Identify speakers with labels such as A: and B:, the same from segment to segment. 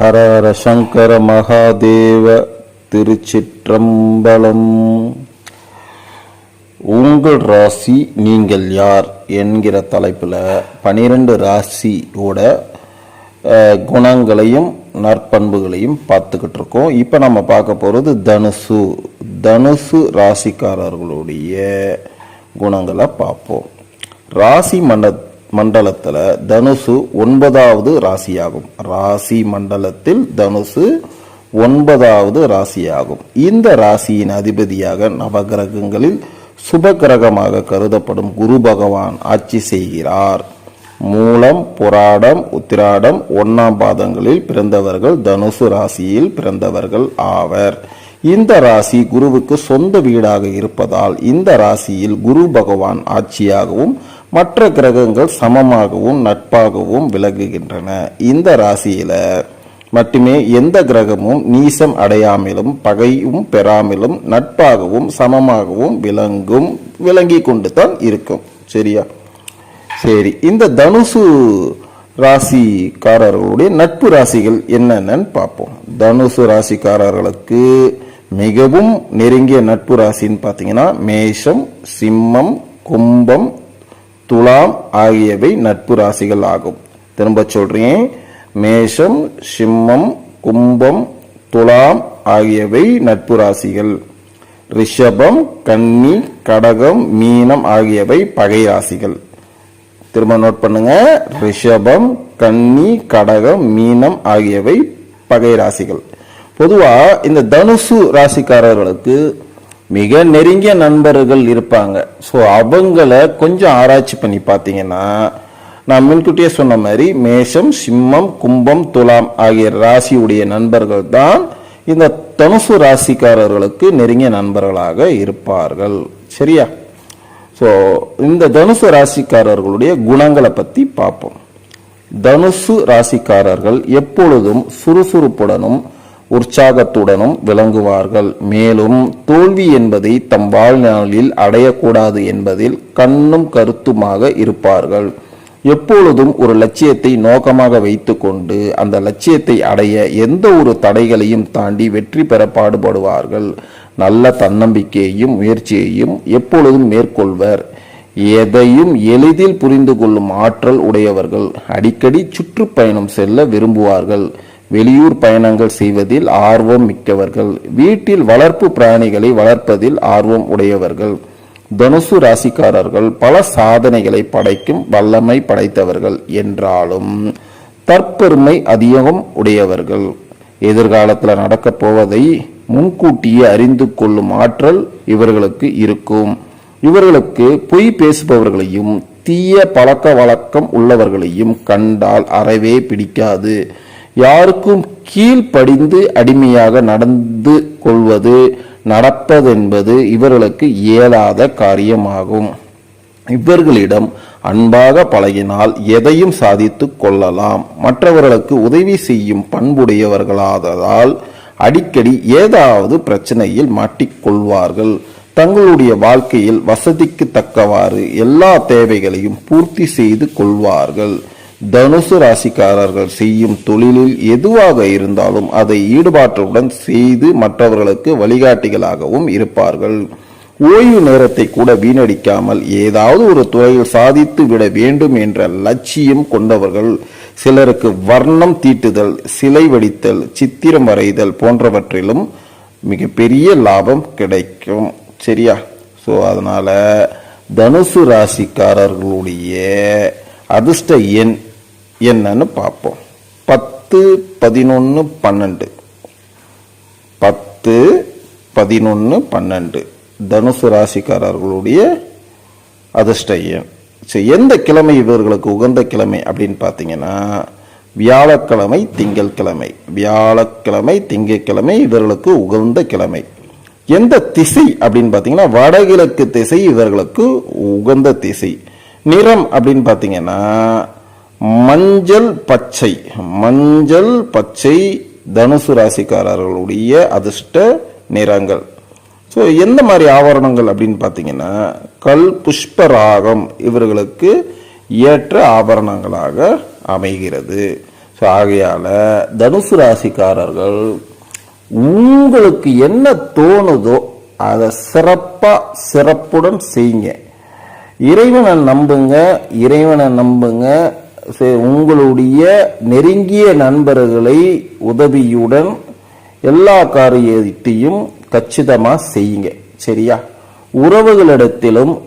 A: ஹர ஹர சங்கர மகாதேவ திருச்சிற்றம்பலம். உங்கள் ராசி நீங்கள் யார் என்கிற தலைப்பில் பனிரெண்டு ராசியோட குணங்களையும் நற்பண்புகளையும் பார்த்துக்கிட்டு இருக்கோம் இப்போ நம்ம பார்க்க போகிறது தனுசு. தனுசு ராசிக்காரர்களுடைய குணங்களை பார்ப்போம். ராசி மன்னத் மண்டலத்தில் தனுசு ஒன்பதாவது ராசியாகும். ராசி மண்டலத்தில் தனுசு ஒன்பதாவது ராசியாகும். இந்த ராசியின் அதிபதியாக நவகிரகங்களில் சுப கிரகமாக கருதப்படும் குரு பகவான் ஆட்சி செய்கிறார். மூலம் புராடம் உத்திராடம் ஒன்னாம் பாதங்களில் பிறந்தவர்கள் தனுசு ராசியில் பிறந்தவர்கள் ஆவர். இந்த ராசி குருவுக்கு சொந்த வீடாக இருப்பதால் இந்த ராசியில் குரு பகவான் ஆட்சியாகவும் மற்ற கிரகங்கள் சமமாகவும் நட்பாகவும் விலகுகின்றன இந்த ராசியில் மட்டுமே எந்த கிரகமும் நீசம் அடையாமலும் பகையும் பெறாமலும் நட்பாகவும் சமமாகவும் விளங்கும் விளங்கி கொண்டு தான் இருக்கும். சரியா? சரி இந்த தனுசு ராசிக்காரர்களுடைய நட்பு ராசிகள் என்னென்னு பார்ப்போம். தனுசு ராசிக்காரர்களுக்கு மிகவும் நெருங்கிய நட்பு ராசின்னு பார்த்தீங்கன்னா மேஷம் சிம்மம் கும்பம் துலாம் ஆகியவை நட்பு ராசிகள் ஆகும். திரும்ப சொல்றேன். மேஷம் சிம்மம் கும்பம் துலாம் ஆகியவை நட்பு ராசிகள். ரிஷபம் கன்னி கடகம் மீனம் ஆகியவை பகை ராசிகள். திரும்ப நோட் பண்ணுங்க. ரிஷபம் கன்னி கடகம் மீனம் ஆகியவை பகை ராசிகள். பொதுவா இந்த தனுசு ராசிக்காரர்களுக்கு மிக நெருங்கிய நண்பர்கள் இருப்பாங்க. ஸோ அவங்கள கொஞ்சம் ஆராய்ச்சி பண்ணி பார்த்தீங்கன்னா நான் முன்கூட்டியே சொன்ன மாதிரி மேஷம் சிம்மம் கும்பம் துலாம் ஆகிய ராசியுடைய நண்பர்கள் தான் இந்த தனுசு ராசிக்காரர்களுக்கு நெருங்கிய நண்பர்களாக இருப்பார்கள். சரியா? ஸோ இந்த தனுசு ராசிக்காரர்களுடைய குணங்களை பற்றி பார்ப்போம். தனுசு ராசிக்காரர்கள் எப்பொழுதும் சுறுசுறுப்புடனும் உற்சாகத்துடனும் விளங்குவார்கள். மேலும் தோல்வி என்பதை தம் வாழ்நாளில் அடையக்கூடாது என்பதில் கண்ணும் கருத்துமாக இருப்பார்கள். எப்பொழுதும் ஒரு லட்சியத்தை நோக்கமாக வைத்துக்கொண்டு அந்த லட்சியத்தை அடைய எந்த ஒரு தடைகளையும் தாண்டி வெற்றி பெற பாடுபடுவார்கள். நல்ல தன்னம்பிக்கையையும் முயற்சியையும் எப்பொழுதும் மேற்கொள்வர். எதையும் எளிதில் புரிந்து கொள்ளும் ஆற்றல் உடையவர்கள் அடிக்கடி சுற்றுப்பயணம் செல்ல விரும்புவார்கள். வெளியூர் பயணங்கள் செய்வதில் ஆர்வம் மிக்கவர்கள். வீட்டில் வளர்ப்பு பிராணிகளை வளர்ப்பதில் ஆர்வம் உடையவர்கள். தனுசு ராசிக்காரர்கள் பல சாதனைகளை படைக்கும் வல்லமை படைத்தவர்கள் என்றாலும் தற்பெருமை அதிகம் உடையவர்கள். எதிர்காலத்தில் நடக்கப் போவதை முன்கூட்டியே அறிந்து கொள்ளும் ஆற்றல் இவர்களுக்கு இருக்கும். இவர்களுக்கு பொய் பேசுபவர்களையும் தீய பழக்க வழக்கம் உள்ளவர்களையும் கண்டால் அறவே பிடிக்காது. யாருக்கும் கீழ்ப்படிந்து அடிமையாக நடந்து கொள்வது நடப்பதென்பது இவர்களுக்கு இயலாத காரியமாகும். இவர்களிடம் அன்பாக பழகினால் எதையும் சாதித்து கொள்ளலாம். மற்றவர்களுக்கு உதவி செய்யும் பண்புடையவர்களாததால் அடிக்கடி ஏதாவது பிரச்சனையில் மாட்டிக்கொள்வார்கள். தங்களுடைய வாழ்க்கையில் வசதிக்கு தக்கவாறு எல்லா தேவைகளையும் பூர்த்தி செய்து கொள்வார்கள். தனுசு ராசிக்காரர்கள் செய்யும் தொழிலில் எதுவாக இருந்தாலும் அதை ஈடுபாட்டுடன் செய்து மற்றவர்களுக்கு வழிகாட்டிகளாகவும் இருப்பார்கள். ஓய்வு நேரத்தை கூட வீணடிக்காமல் ஏதாவது ஒரு துறையில் சாதித்து விட வேண்டும் என்ற லட்சியம் கொண்டவர்கள் சிலருக்கு வர்ணம் தீட்டுதல் சிலை வடித்தல் சித்திரம் வரைதல் போன்றவற்றிலும் மிகப்பெரிய லாபம் கிடைக்கும். சரியா? ஸோ அதனால் தனுசு ராசிக்காரர்களுடைய அதிர்ஷ்ட எண் என்னன்னு பார்ப்போம். பத்து பதினொன்று பன்னெண்டு. பத்து பதினொன்று பன்னெண்டு. தனுசு ராசிக்காரர்களுடைய அதிர்ஷ்ட எண். சரி எந்த கிழமை இவர்களுக்கு உகந்த கிழமை அப்படின்னு பார்த்தீங்கன்னா வியாழக்கிழமை திங்கட்கிழமை. வியாழக்கிழமை திங்கட்கிழமை இவர்களுக்கு உகந்த கிழமை. எந்த திசை அப்படின்னு பார்த்தீங்கன்னா வடகிழக்கு திசை இவர்களுக்கு உகந்த திசை. நிறம் அப்படின்னு பார்த்தீங்கன்னா மஞ்சள் பச்சை. மஞ்சள் பச்சை தனுசு ராசிக்காரர்களுடைய அதிர்ஷ்ட நிறங்கள். ஸோ எந்த மாதிரி ஆபரணங்கள் அப்படின்னு பார்த்தீங்கன்னா கல் புஷ்பராகம் இவர்களுக்கு ஏற்ற ஆபரணங்களாக அமைகிறது. ஸோ ஆகையால் தனுசு ராசிக்காரர்கள் உங்களுக்கு என்ன தோணுதோ அதை சிறப்பாக சிறப்புடன் செய்யுங்க. இறைவனை நம்புங்க இறைவனை நம்புங்க உங்களுடைய நெருங்கிய நண்பர்களை உதவியுடன் எல்லா காரியத்தையும் கச்சிதமாக செய்யுங்க. சரியா? உறவுகளிடத்திலும்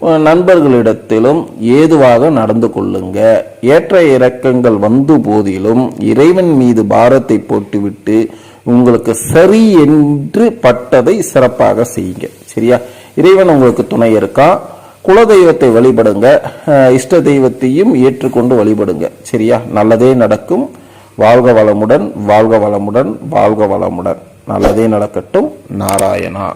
A: நண்பர்களிடத்திலும் ஏதுவாக நடந்து கொள்ளுங்க. ஏற்ற இறக்கங்கள் வந்து போதிலும் இறைவன் மீது பாரத்தை போட்டுவிட்டு உங்களுக்கு சரி என்று பட்டதை சிறப்பாக செய்யுங்க. சரியா? இறைவன் உங்களுக்கு துணை இருக்கான் குலதெய்வத்தை வழிபடுங்க இஷ்ட தெய்வத்தையும் ஏற்றுக்கொண்டு வழிபடுங்க. சரியா? நல்லதே நடக்கும். வாழ்க வளமுடன் வாழ்க வளமுடன் வாழ்க வளமுடன். நல்லதே நடக்கட்டும். நாராயணா.